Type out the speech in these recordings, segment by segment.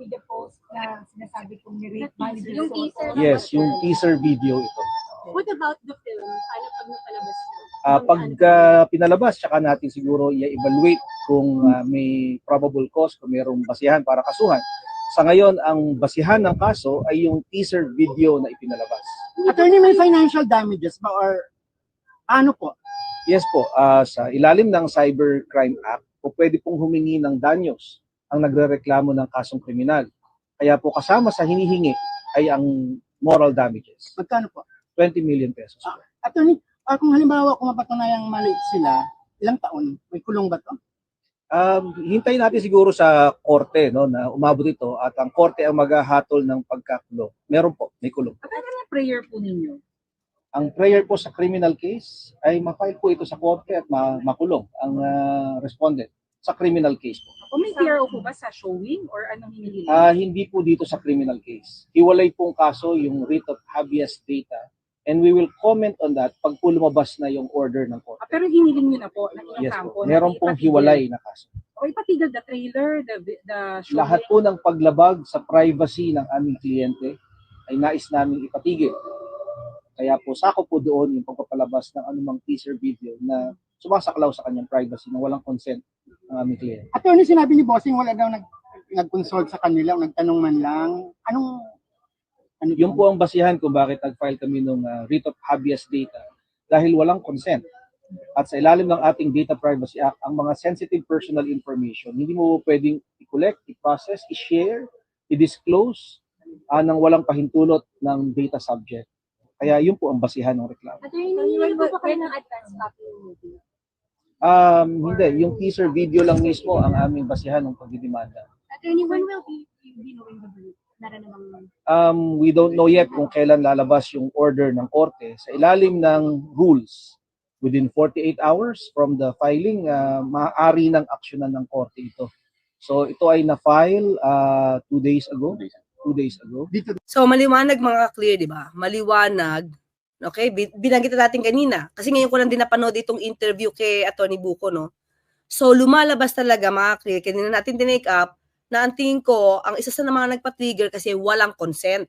media post na sinasabi kong manager. Yung teaser. Yes, yung teaser video ito. What about the film? Ano pag napalabas mo? Ah, Yung pag ah, pinalabas, tsaka natin siguro i-evaluate kung ah, may probable cause, kung mayroong basihan para kasuhan. Sa ngayon, ang basihan ng kaso ay yung teaser video na ipinalabas. Attorney, may financial damages ba or ano po? Yes po, ah, sa ilalim ng Cybercrime Act, po pwede pong humingi ng danyos ang nagrereklamo ng kasong kriminal. Kaya po kasama sa hinihingi ay ang moral damages, Magkano po? 20 million pesos. po. Attorney, ah, kung halimbawa kung mapatunayang mali sila, ilang taon? May kulong ba to? Um, hintayin natin siguro sa korte no, na umabot ito at ang korte ang maghahatol ng pagkakulong. Meron po, may kulong. Ano yung prayer po ninyo? Ang prayer po sa criminal case ay ma-file po ito sa korte at ma- makulong ang ah, respondent sa criminal case po. O may po ba sa showing or anong hinihiling? Ah, hindi po dito sa criminal case. Hiwalay pong kaso yung writ of habeas data and we will comment on that pag po lumabas na yung order ng korte. Ah, pero hinihiling nyo na po ng ilang Yes kampo. na Meron pong ipatigil- hiwalay na kaso. O ipatigil the trailer, the, vi- the showing. Lahat po ng paglabag sa privacy ng aming kliyente ay nais namin ipatigil. Kaya po sako po doon yung pagpapalabas ng anumang teaser video na sumasaklaw sa kanyang privacy na walang consent aming kliyente. Attorney, sinabi ni Bossing wala daw nag nag-consult sa kanila o nagtanong man lang. Anong ano Yun po ang basihan kung bakit nag-file kami ng uh, writ of habeas data dahil walang consent. At sa ilalim ng ating Data Privacy Act, ang mga sensitive personal information, hindi mo pwedeng i-collect, i-process, i-share, i-disclose ah, nang walang pahintulot ng data subject. Kaya yun po ang basihan ng reklamo. Attorney, hindi po ba kayo ng advance copy ng? Um, hindi, yung teaser video lang mismo ang aming basihan ng pagdidemanda. Attorney, when will be, be knowing the verdict? Um, we don't know yet kung kailan lalabas yung order ng korte. Sa ilalim ng rules, within 48 hours from the filing, uh, maaari ng aksyonan ng korte ito. So ito ay na-file uh, two days ago. Two days ago. So maliwanag mga clear, di ba? Maliwanag. Okay, Bin- binanggit na natin kanina. Kasi ngayon ko lang din napanood itong interview kay Attorney Buko, no? So lumalabas talaga mga clear. Kanina natin tinake up na ang tingin ko, ang isa sa mga nagpa-trigger kasi walang consent.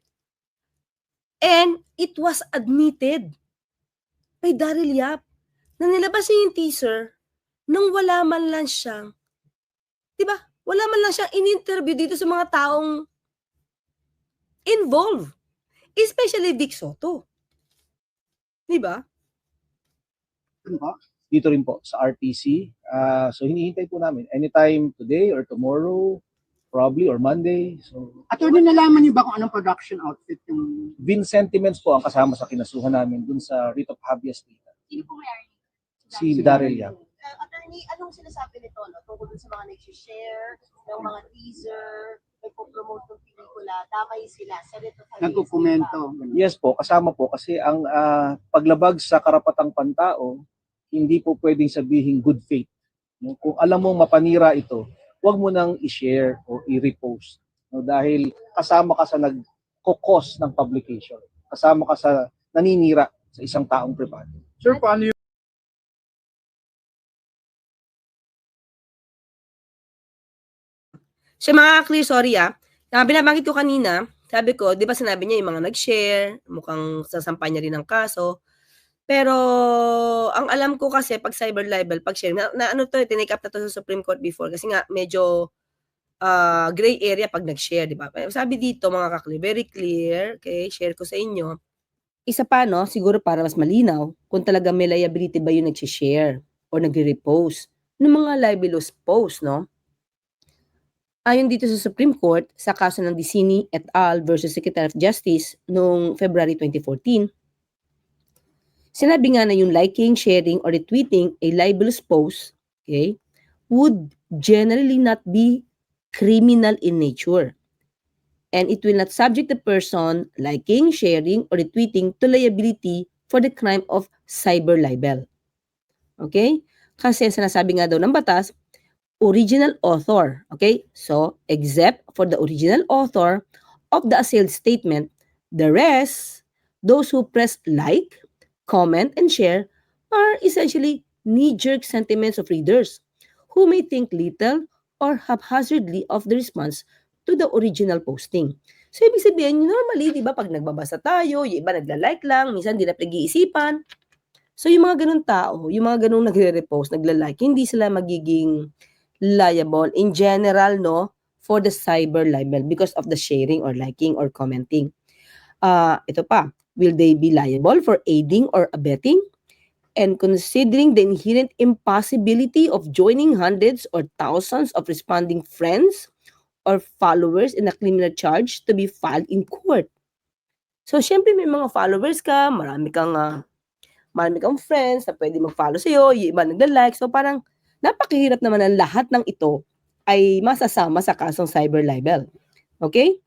And it was admitted by Daryl Yap na nilabas niya yung teaser nang wala man lang siyang, di ba? Wala man lang siyang in-interview dito sa mga taong involved. Especially Vic Soto. Di ba? po. Dito rin po sa RTC. Uh, so hinihintay po namin anytime today or tomorrow, probably or Monday. So Attorney, nalaman niyo ba kung anong production outfit yung Vin Sentiments po ang kasama sa kinasuhan namin dun sa writ of habeas data. Sino po may Si Daryl Yap. uh, attorney, anong sinasabi nito no? tungkol dun sa mga nag-share, ng mga teaser, nagpo-promote ng pelikula, damay sila sa Rito Habeas nagkukomento? Yes po, kasama po kasi ang ah, paglabag sa karapatang pantao, hindi po pwedeng sabihin good faith. No? Kung alam mong mapanira ito, huwag mo nang i-share o i-repost. No? Dahil kasama ka sa nag-cause ng publication. Kasama ka sa naninira sa isang taong privado. Sir, paano yung So mga clear, sorry ah. Na binabanggit ko kanina, sabi ko, di ba sinabi niya yung mga nag-share, mukhang sasampay niya rin ng kaso. Pero ang alam ko kasi pag cyber libel, pag share, na, na ano to, tinake up na to sa Supreme Court before kasi nga medyo ah, gray area pag nag-share, di ba? Pero Sabi dito mga kakli, very clear, okay, share ko sa inyo. Isa pa, no, siguro para mas malinaw, kung talaga may liability ba yung nag-share or nagre-repost ng mga libelous post, no? Ayon dito sa Supreme Court sa kaso ng Dicini et al. versus Secretary of Justice noong February 2014, sinabi nga na yung liking, sharing, or retweeting a libelous post, okay, would generally not be criminal in nature. And it will not subject the person liking, sharing, or retweeting to liability for the crime of cyber libel. Okay? Kasi sinasabi nga daw ng batas, original author. Okay? So, except for the original author of the assailed statement, the rest, those who press like, comment, and share are essentially knee-jerk sentiments of readers who may think little or haphazardly of the response to the original posting. So, ibig sabihin, normally, di ba, pag nagbabasa tayo, yung iba nagla-like lang, minsan di na pag-iisipan. So, yung mga ganun tao, yung mga ganung nagre-repost, nagla-like, hindi sila magiging liable in general, no, for the cyber libel because of the sharing or liking or commenting. Ah, ito pa, will they be liable for aiding or abetting? And considering the inherent impossibility of joining hundreds or thousands of responding friends or followers in a criminal charge to be filed in court. So, syempre may mga followers ka, marami kang, ah, marami kang friends na pwede mag-follow sa'yo, yung iba nagla-like. So, parang napakahirap naman ang lahat ng ito ay masasama sa kasong cyber libel. Okay?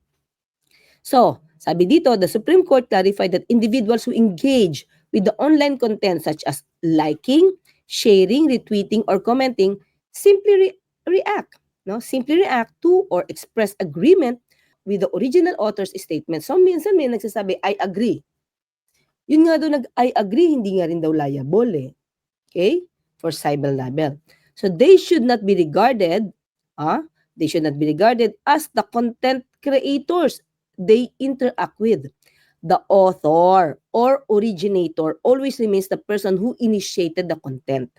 So, sabi dito, the Supreme Court clarified that individuals who engage with the online content such as liking, sharing, retweeting, or commenting simply re- react, no? Simply react to or express agreement with the original author's statement. So, minsan may nagsasabi, I agree. Yun nga daw nag I agree, hindi nga rin daw liable eh. Okay? For cyber libel. So, they should not be regarded, ah, they should not be regarded as the content creators they interact with. The author or originator always remains the person who initiated the content.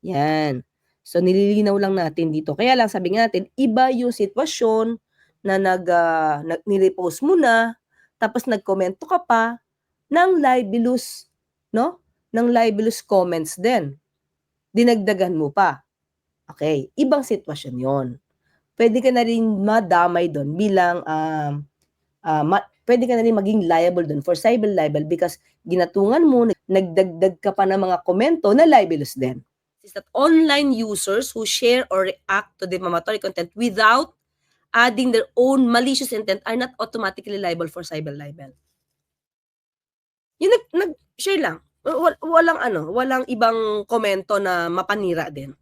Yan. So, nililinaw lang natin dito. Kaya lang, sabi nga natin, iba yung sitwasyon na nag, ah, nag nirepost mo na, tapos nagkomento ka pa ng libelous, no? Ng libelous comments din. Dinagdagan mo pa. Okay, ibang sitwasyon yon. Pwede ka na rin madamay doon bilang um, ah, ma- pwede ka na rin maging liable doon for cyber libel because ginatungan mo, nagdagdag ka pa ng mga komento na libelous din. Is that online users who share or react to defamatory content without adding their own malicious intent are not automatically liable for cyber libel. Yung nag, nag-share lang. Wal- Walang ano, walang ibang komento na mapanira din.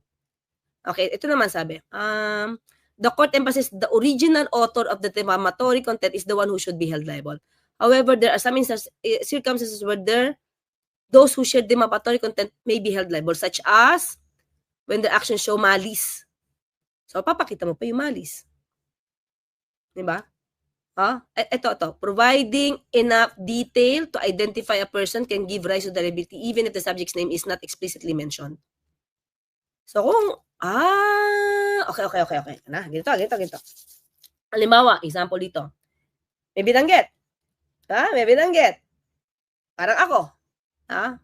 Okay, ito naman sabi. Um, the court emphasizes the original author of the defamatory content is the one who should be held liable. However, there are some eh, circumstances where there, those who share defamatory content may be held liable, such as when the actions show malice. So, papakita mo pa yung malice. Di ba? Ah, ito, ito. Providing enough detail to identify a person can give rise to the liability even if the subject's name is not explicitly mentioned. So, kung, ah, okay, okay, okay, okay. Na, ganito, ganito, ganito. Halimbawa, example dito. May binanggit. Ha? May binanggit. Parang ako. Ha?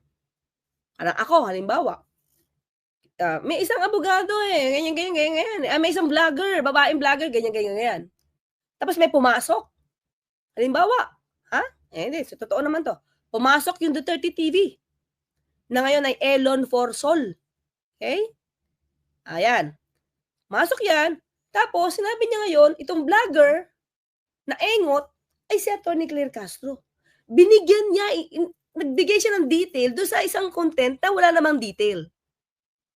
Parang ako, halimbawa. Ah, may isang abogado eh. Ganyan, ganyan, ganyan, ganyan. Ah, may isang vlogger, babaeng vlogger, ganyan, ganyan, ganyan. Tapos may pumasok. Halimbawa, ha? Eh, hindi. So, totoo naman to. Pumasok yung Duterte TV na ngayon ay Elon for Sol. Okay? Ayan. Masok yan. Tapos, sinabi niya ngayon, itong vlogger na engot ay si Atty. Claire Castro. Binigyan niya, nagbigay siya ng detail doon sa isang content na wala namang detail.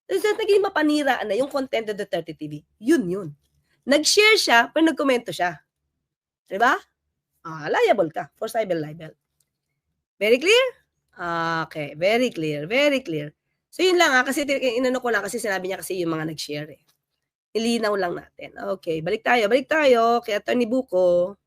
So, naging mapaniraan na yung content ng Duterte TV. Yun yun. Nag-share siya, pero nagkomento siya. Diba? Ah, liable ka for cyber libel. Very clear? Ah, Okay, very clear, very clear. So yun lang ah, kasi inano ko lang kasi sinabi niya kasi yung mga nag-share eh. Nilinaw lang natin. Okay, balik tayo, balik tayo kay Attorney Buko.